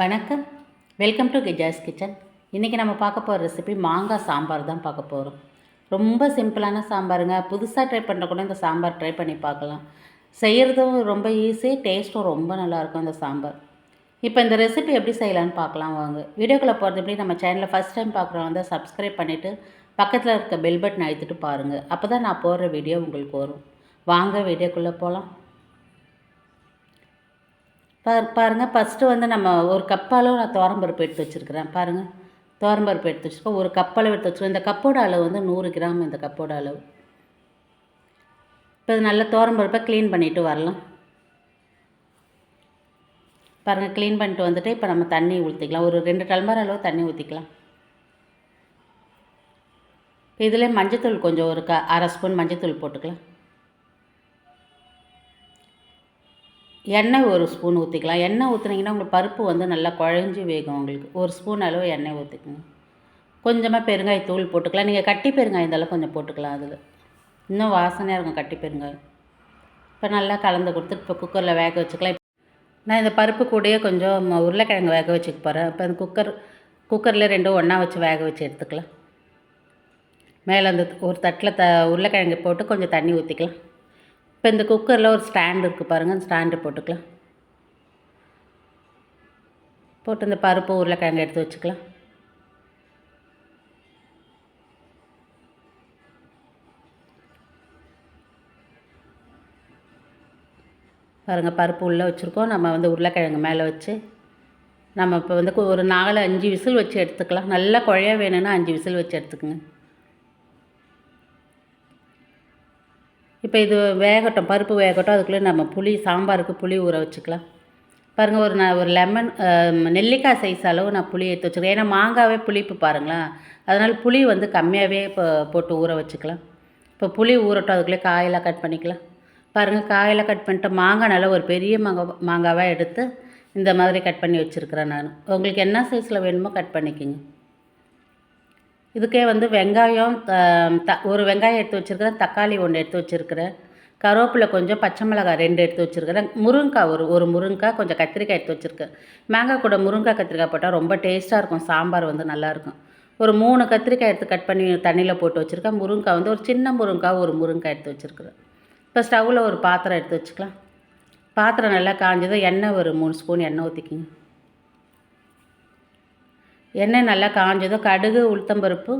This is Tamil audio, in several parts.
வணக்கம். வெல்கம் டு கிஜாஸ் கிச்சன் இன்றைக்கி நம்ம பார்க்க போகிற ரெசிபி மாங்காய் சாம்பார் தான் பார்க்க போகிறோம் ரொம்ப சிம்பிளான சாம்பாருங்க. புதுசாக ட்ரை பண்ணுற கூட இந்த சாம்பார் ட்ரை பண்ணி பார்க்கலாம். செய்கிறதும் ரொம்ப ஈஸி டேஸ்ட்டும் ரொம்ப நல்லாயிருக்கும் இந்த சாம்பார். இப்போ இந்த ரெசிபி எப்படி செய்யலான்னு பார்க்கலாம் வாங்க. வீடியோக்குள்ளே போகிறது எப்படி? நம்ம சேனலில் ஃபஸ்ட் டைம் பார்க்குறவங்க வந்து சப்ஸ்கிரைப் பண்ணிவிட்டு பக்கத்தில் இருக்க பெல் பட்டன் அழுத்திட்டு பாருங்கள் அப்போ தான் நான் போடுற வீடியோ உங்களுக்கு வரும். வாங்க வீடியோக்குள்ளே போகலாம் பார் பாருங்கள் ஃபஸ்ட்டு வந்து நம்ம ஒரு கப் அளவு நான் துவரம்பருப்பு எடுத்து வச்சுருக்கிறேன். பாருங்கள் துவரம்பருப்பு எடுத்து வச்சுருக்கோம். ஒரு கப் அளவு எடுத்து வச்சுருக்கோம். இந்த கப்போட அளவு வந்து நூறு கிராம் இந்த கப்போட அளவு. இப்போ இது நல்லா துவரம்பருப்பை க்ளீன் பண்ணிவிட்டு வரலாம். பாருங்கள் க்ளீன் பண்ணிட்டு வந்துட்டு இப்போ நம்ம தண்ணி ஊற்றிக்கலாம் ஒரு ரெண்டு டல்மர் அளவு தண்ணி ஊற்றிக்கலாம் இப்போ இதில் மஞ்சத்தூள் கொஞ்சம் ஒரு க அரை ஸ்பூன் மஞ்சத்தூள் போட்டுக்கலாம். எண்ணெய் ஒரு ஸ்பூன் ஊற்றிக்கலாம் எண்ணெய் ஊற்றுனீங்கன்னா உங்களுக்கு பருப்பு வந்து நல்லா குழஞ்சி வேகும் உங்களுக்கு. ஒரு ஸ்பூன் அளவு எண்ணெய் ஊற்றிக்கணும் கொஞ்சமாக பெருங்காயத்தூள் போட்டுக்கலாம். நீங்கள் கட்டி பெருங்காயம் இருந்தாலும் கொஞ்சம் போட்டுக்கலாம் அதில். இன்னும் வாசனையாக இருக்கும் கட்டி பெருங்காயம். இப்போ நல்லா கலந்து கொடுத்துட்டு இப்போ குக்கரில் வேக வச்சுக்கலாம். நான் இந்த பருப்பு கூடயே கொஞ்சம் உருளைக்கிழங்கு வேக வச்சுக்க போகிறேன் இப்போ அந்த குக்கர் குக்கரில் ரெண்டும் ஒன்றா வச்சு வேக வச்சு எடுத்துக்கலாம். மேலே அந்த ஒரு தட்டில் த உருளைக்கிழங்கு போட்டு கொஞ்சம் தண்ணி ஊற்றிக்கலாம் இப்போ இந்த குக்கரில் ஒரு ஸ்டாண்ட் இருக்குது பாருங்கள் அந்த ஸ்டாண்டு போட்டுக்கலாம். போட்டு இந்த பருப்பு உருளைக்கிழங்கு எடுத்து வச்சுக்கலாம். பாருங்கள் பருப்பு உள்ளே வச்சுருக்கோம். நம்ம வந்து உருளைக்கிழங்கு மேலே வச்சு நம்ம இப்போ வந்து ஒரு நாலு அஞ்சு விசில் வச்சு எடுத்துக்கலாம். நல்லா குழைய வேணும்னா அஞ்சு விசில் வச்சு எடுத்துக்கோங்க. இப்போ இது வேகட்டும் பருப்பு வேகட்டும் அதுக்குள்ளே நம்ம புளி சாம்பாருக்கு புளி ஊற வச்சுக்கலாம். பாருங்கள் ஒரு நான் ஒரு லெமன் நெல்லிக்காய் சைஸ் அளவு நான் புளி எடுத்து வச்சுருக்கேன் ஏன்னா மாங்காவே புளிப்பு பாருங்களேன். அதனால் புளி வந்து கம்மியாகவே இப்போ போட்டு ஊற வச்சுக்கலாம். இப்போ புளி ஊறட்டும் அதுக்குள்ளே காயெல்லாம் கட் பண்ணிக்கலாம். பாருங்கள் காயெல்லாம் கட் பண்ணிட்டு மாங்காய் நல்லா ஒரு பெரிய மாங்காய் மாங்காவாக எடுத்து இந்த மாதிரி கட் பண்ணி வச்சுருக்கிறேன் நான். உங்களுக்கு என்ன சைஸில் வேணுமோ கட் பண்ணிக்கோங்க. இதுக்கே வந்து வெங்காயம் த- ஒரு வெங்காயம் எடுத்து வச்சுருக்கிறேன் தக்காளி ஒன்று எடுத்து வச்சுருக்கிறேன். கருவேப்பிலை கொஞ்சம் பச்சை மிளகாய் ரெண்டு எடுத்து வச்சுருக்கிறேன். முருங்கைக்காய் ஒரு ஒரு முருங்கைக்காய் கொஞ்சம் கத்திரிக்காய் எடுத்து வச்சுருக்கேன். மேங்காய் கூட முருங்கைக்காய் கத்திரிக்காய் போட்டால் ரொம்ப டேஸ்ட்டாக இருக்கும். சாம்பார் வந்து நல்லாயிருக்கும் ஒரு மூணு கத்திரிக்காய் எடுத்து கட் பண்ணி தண்ணியில் போட்டு வச்சுருக்கேன். முருங்கைக்காய் வந்து ஒரு சின்ன முருங்கைக்காய் ஒரு முருங்கைக்காய் எடுத்து வச்சுருக்கிறேன். இப்போ ஸ்டவ்வில் ஒரு பாத்திரம் எடுத்து வச்சுக்கலாம். பாத்திரம் நல்லா காஞ்சதும் எண்ணெய் ஒரு மூணு ஸ்பூன் எண்ணெய் ஊற்றிக்கிங்க எண்ணெய் நல்லா காஞ்சதும் கடுகு உளுத்தம்பருப்பு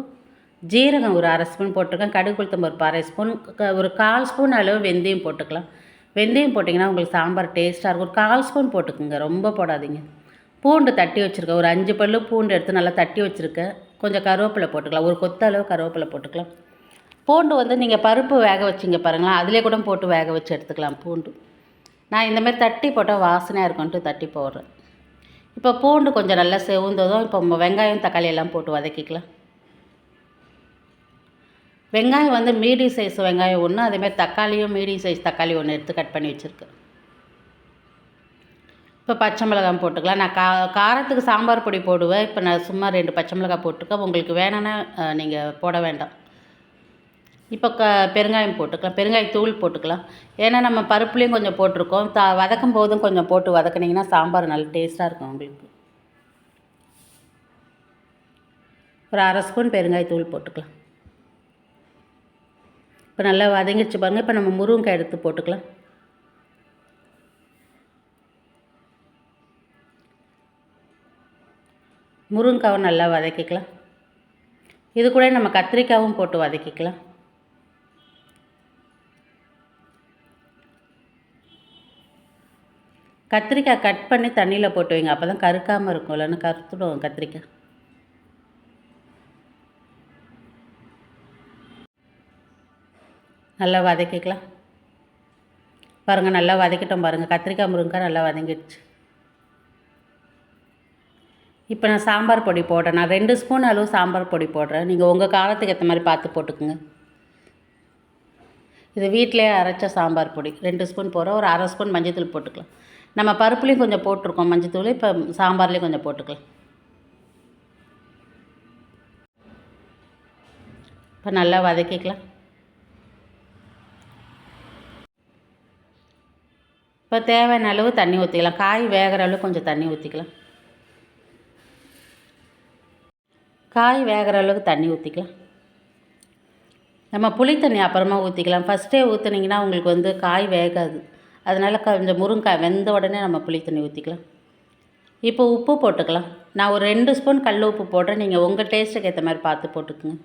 ஜீரகம் ஒரு அரை ஸ்பூன் போட்டிருக்கேன். கடுகு உளுத்தம்பருப்பு அரை ஸ்பூன். ஒரு கால் ஸ்பூன் அளவு வெந்தயம் போட்டுக்கலாம். வெந்தயம் போட்டிங்கன்னா உங்களுக்கு சாம்பார் டேஸ்ட்டாக இருக்கும். ஒரு கால் ஸ்பூன் போட்டுக்குங்க. ரொம்ப போடாதீங்க. பூண்டு தட்டி வச்சுருக்கேன். ஒரு அஞ்சு பல்லு பூண்டு எடுத்து நல்லா தட்டி வச்சுருக்கேன். கொஞ்சம் கருவேப்பிலை போட்டுக்கலாம். ஒரு கொத்த அளவு கருவேப்பிலை போட்டுக்கலாம். பூண்டு வந்து நீங்கள் பருப்பு வேக வச்சிங்க பாருங்களேன். அதிலே கூட போட்டு வேக வச்சு எடுத்துக்கலாம் பூண்டு. நான் இந்தமாதிரி தட்டி போட்டால் வாசனையாக இருக்கும்ன்ட்டு தட்டி போடுறேன். இப்போ பூண்டு கொஞ்சம் நல்லா செவுந்ததும் இப்போ வெங்காயம் தக்காளி எல்லாம் போட்டு வதக்கிக்கலாம். வெங்காயம் வந்து மீடியம் சைஸ் வெங்காயம் ஒன்று அதேமாதிரி தக்காளியும் மீடியம் சைஸ் தக்காளி ஒன்று எடுத்து கட் பண்ணி வச்சுருக்கேன். இப்போ பச்சை மிளகாய் போட்டுக்கலாம். நான் கா காரத்துக்கு சாம்பார் பொடி போடுவேன். இப்போ நான் சும்மா ரெண்டு பச்சை மிளகாய் போட்டிருக்கேன் உங்களுக்கு வேணும்னா நீங்கள் போட வேண்டாம். இப்போ க பெருங்காயம் போட்டுக்கலாம். பெருங்காய தூள் போட்டுக்கலாம். ஏன்னா நம்ம பருப்புலேயும் கொஞ்சம் போட்டிருக்கோம். த வதக்கும் போதும் கொஞ்சம் போட்டு வதக்குனிங்கன்னா சாம்பார் நல்ல டேஸ்ட்டாக இருக்கும் உங்களுக்கு. ஒரு அரை ஸ்பூன் பெருங்காய தூள் போட்டுக்கலாம். இப்போ நல்லா வதங்கிடுச்சு பாருங்கள் இப்போ நம்ம முருங்கைக்காய் எடுத்து போட்டுக்கலாம். முருங்கைக்காவும் நல்லா வதக்கிக்கலாம். இது கூட நம்ம கத்திரிக்காயும் போட்டு வதக்கிக்கலாம். கத்திரிக்காய் கட் பண்ணி தண்ணியில் போட்டு வைங்க. அப்போ தான் கருக்காமல் இருக்கும். இல்லைன்னா கருத்துடுவோம் கத்திரிக்காய். நல்லா வதக்கிக்கலாம். பாருங்கள் நல்லா வதக்கிட்டோம் பாருங்கள் கத்திரிக்காய் முருங்கைக்காய் நல்லா வதங்கிடுச்சு. இப்போ நான் சாம்பார் பொடி போடுறேன். நான் ரெண்டு ஸ்பூன் அளவு சாம்பார் பொடி போடுறேன். நீங்கள் உங்கள் காலத்துக்கு ஏற்ற மாதிரி பார்த்து போட்டுக்குங்க. இது வீட்டிலே அரைச்ச சாம்பார் பொடி. ரெண்டு ஸ்பூன் போடுறோம் ஒரு அரை ஸ்பூன் மஞ்சள் தூள் போட்டுக்கலாம். நம்ம பருப்புலேயும் கொஞ்சம் போட்டிருக்கோம். மஞ்சத்தூள் இப்போ சாம்பார்லேயும் கொஞ்சம் போட்டுக்கலாம். இப்போ நல்லா வதக்கிக்கலாம். இப்போ தேவையான அளவு தண்ணி ஊற்றிக்கலாம் காய் வேகிற அளவு கொஞ்சம் தண்ணி ஊற்றிக்கலாம் காய் வேகிற அளவுக்கு தண்ணி ஊற்றிக்கலாம் நம்ம புளி தண்ணி அப்புறமா ஊற்றிக்கலாம் ஃபஸ்ட்டே ஊற்றுனீங்கன்னா உங்களுக்கு வந்து காய் வேகாது. அதனால் கொஞ்சம் முருங்காய் வெந்த உடனே நம்ம புளி தண்ணி ஊற்றிக்கலாம் இப்போ உப்பு போட்டுக்கலாம். நான் ஒரு ரெண்டு ஸ்பூன் கல் உப்பு போடுறேன். நீங்கள் உங்கள் டேஸ்ட்டுக்கு ஏற்ற மாதிரி பார்த்து போட்டுக்குங்க.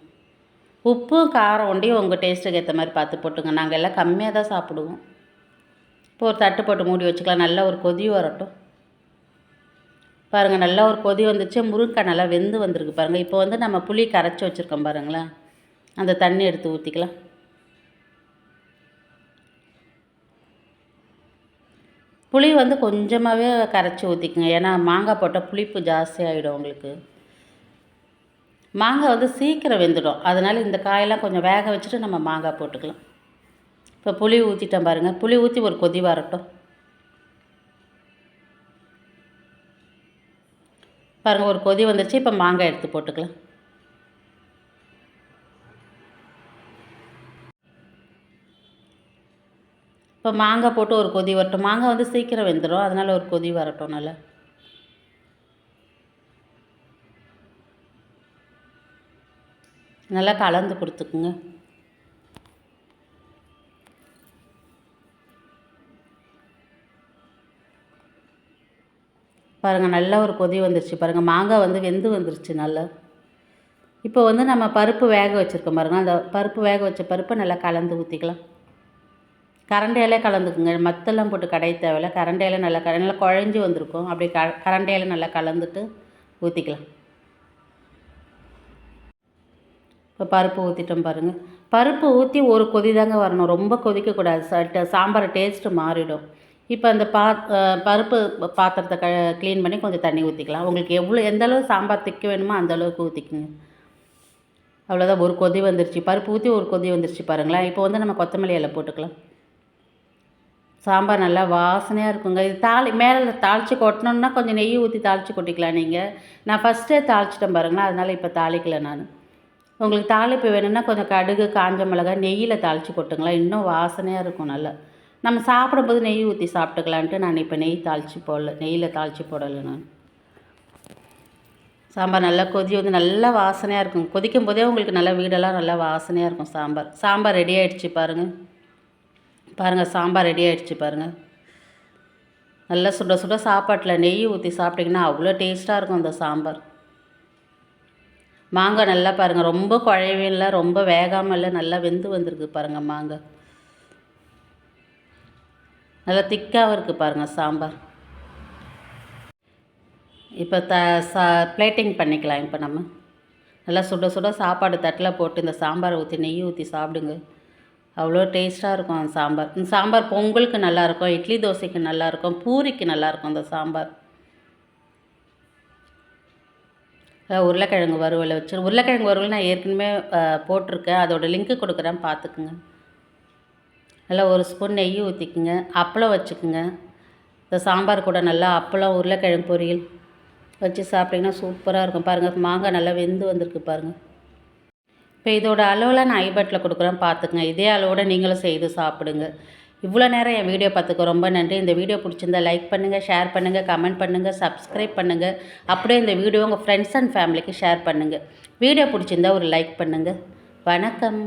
உப்பும் காரம் ஒண்டியும் உங்கள் டேஸ்ட்டுக்கு ஏற்ற மாதிரி பார்த்து போட்டுங்க. நாங்கள் எல்லாம் கம்மியாக தான் சாப்பிடுவோம். இப்போ ஒரு தட்டு போட்டு மூடி வச்சுக்கலாம். நல்லா ஒரு கொதி வரட்டும். பாருங்கள் நல்லா ஒரு கொதி வந்துச்சு. முருங்கைக்காய் நல்லா வெந்து வந்திருக்கு பாருங்கள் இப்போ வந்து நம்ம புளி கரைச்சி வச்சுருக்கோம் பாருங்களேன். அந்த தண்ணி எடுத்து ஊற்றிக்கலாம் புளி வந்து கொஞ்சமாகவே கரைச்சி ஊற்றிக்குங்க ஏன்னா மாங்காய் போட்டால் புளிப்பு ஜாஸ்தி ஆகிடும் உங்களுக்கு. மாங்காய் வந்து சீக்கிரம் வெந்துடும். அதனால் இந்த காயெல்லாம் கொஞ்சம் வேக வச்சுட்டு நம்ம மாங்காய் போட்டுக்கலாம். இப்போ புளி ஊற்றிட்டேன் பாருங்கள் புளி ஊற்றி ஒரு கொதி வரட்டும். பாருங்கள் ஒரு கொதி வந்துருச்சு. இப்போ மாங்காய் எடுத்து போட்டுக்கலாம். இப்போ மாங்காய் போட்டு ஒரு கொதி வரட்டும். மாங்காய் வந்து சீக்கிரம் வெந்துடும் அதனால் ஒரு கொதி வரட்டும் நல்லா. நல்லா கலந்து கொடுத்துக்குங்க. பாருங்கள் நல்லா ஒரு கொதி வந்துருச்சு. பாருங்கள் மாங்காய் வந்து வெந்து வந்துருச்சு நல்லா. இப்போ வந்து நம்ம பருப்பு வேக வச்சுருக்கோம் பாருங்கள் அந்த பருப்பு வேக வச்ச பருப்பை நல்லா கலந்து ஊற்றிக்கலாம் கரண்டையிலே கலந்துக்குங்க. மத்தெல்லாம் போட்டு கடைய தேவையில்ல. கரண்டையில நல்லா க நல்லா குழஞ்சி வந்திருக்கும். அப்படி க கரண்டையில நல்லா கலந்துட்டு ஊற்றிக்கலாம் இப்போ பருப்பு ஊற்றிட்டோம் பாருங்கள் பருப்பு ஊற்றி ஒரு கொதி தாங்க வரணும். ரொம்ப கொதிக்கக்கூடாது. ச சாம்பார் டேஸ்ட்டு மாறிடும். இப்போ அந்த பா பருப்பு பாத்திரத்தை க க்ளீன் பண்ணி கொஞ்சம் தண்ணி ஊற்றிக்கலாம் உங்களுக்கு எவ்வளோ எந்த அளவு சாம்பார் திக்க வேணுமோ அந்த அளவுக்கு ஊற்றிக்குங்க அவ்வளோதான் ஒரு கொதி வந்துருச்சு. பருப்பு ஊற்றி ஒரு கொதி வந்துருச்சு பாருங்களேன். இப்போ வந்து நம்ம கொத்தமல்லி இலை போட்டுக்கலாம். சாம்பார் நல்லா வாசனையாக இருக்குங்க. இது தாளி மேலே தாளித்து கொட்டணுன்னா கொஞ்சம் நெய் ஊற்றி தாளித்து கொட்டிக்கலாம் நீங்கள் நான் ஃபஸ்ட்டே தாளிச்சிட்டேன் பாருங்களேன் அதனால் இப்போ தாளிக்கல நான். உங்களுக்கு தாளிப்பு வேணும்னா கொஞ்சம் கடுகு காஞ்ச மிளகாய் நெய்யில் தாளித்து கொட்டுங்களேன் இன்னும் வாசனையாக இருக்கும் நல்லா. நம்ம சாப்பிடும்போது நெய் ஊற்றி சாப்பிட்டுக்கலான்ட்டு நான் இப்போ நெய் தாளித்து போடல. நெய்யில் தாளித்து போடலை நான். சாம்பார் நல்லா கொதி வந்து நல்லா வாசனையாக இருக்கும். கொதிக்கும் போதே உங்களுக்கு நல்லா வீடெல்லாம் நல்லா வாசனையாக இருக்கும் சாம்பார். சாம்பார் ரெடி ஆகிடுச்சு பாருங்கள் பாருங்கள் சாம்பார் ரெடி ஆகிடுச்சு பாருங்கள் நல்லா சுட சுட சாப்பாட்டில் நெய் ஊற்றி சாப்பிட்டிங்கன்னா அவ்வளோ டேஸ்ட்டாக இருக்கும் அந்த சாம்பார். மாங்காய் நல்லா பாருங்கள் ரொம்ப குழையவே இல்லை ரொம்ப வேகாமல் இல்லை நல்லா வெந்து வந்திருக்கு பாருங்கள் மாங்காய். நல்லா திக்காகவும் இருக்குது பாருங்கள் சாம்பார். இப்போ த சா பிளேட்டிங் பண்ணிக்கலாம் இப்போ நம்ம. நல்லா சுட சுட சாப்பாடு தட்டில் போட்டு இந்த சாம்பாரை ஊற்றி நெய் ஊற்றி சாப்பிடுங்க. அவ்வளோ டேஸ்ட்டாக இருக்கும் அந்த சாம்பார். இந்த சாம்பார் பொங்கலுக்கு நல்லாயிருக்கும் இட்லி தோசைக்கு நல்லாயிருக்கும் பூரிக்கு நல்லாயிருக்கும் இந்த சாம்பார். உருளைக்கிழங்கு வறுவலை வச்சு உருளைக்கிழங்கு வறுவல் நான் ஏற்கனவே போட்டிருக்கேன். அதோடய லிங்க்கு கொடுக்குறேன் பார்த்துக்குங்க. நல்லா ஒரு ஸ்பூன் நெய் ஊற்றிக்குங்க அப்பளம் வச்சுக்குங்க. இந்த சாம்பார் கூட நல்லா அப்பளம் உருளைக்கிழங்கு பொரியல் வச்சு சாப்பிட்டிங்கன்னா சூப்பராக இருக்கும். பாருங்கள் மாங்காய் நல்லா வெந்து வந்திருக்கு பாருங்கள் இப்போ இதோட அளவில் நான் ஐபட்டில் கொடுக்குறேன் பார்த்துக்குங்க. இதே அளவோடு நீங்களும் செய்து சாப்பிடுங்க. இவ்வளோ நேரம் என் வீடியோ பார்த்துக்க ரொம்ப நன்றி. இந்த வீடியோ பிடிச்சிருந்தா லைக் பண்ணுங்கள் ஷேர் பண்ணுங்கள் கமெண்ட் பண்ணுங்கள் சப்ஸ்கிரைப் பண்ணுங்கள் அப்படியே இந்த வீடியோ உங்கள் ஃப்ரெண்ட்ஸ் அண்ட் ஃபேமிலிக்கு ஷேர் பண்ணுங்கள் வீடியோ பிடிச்சிருந்தா ஒரு லைக் பண்ணுங்கள் வணக்கம்.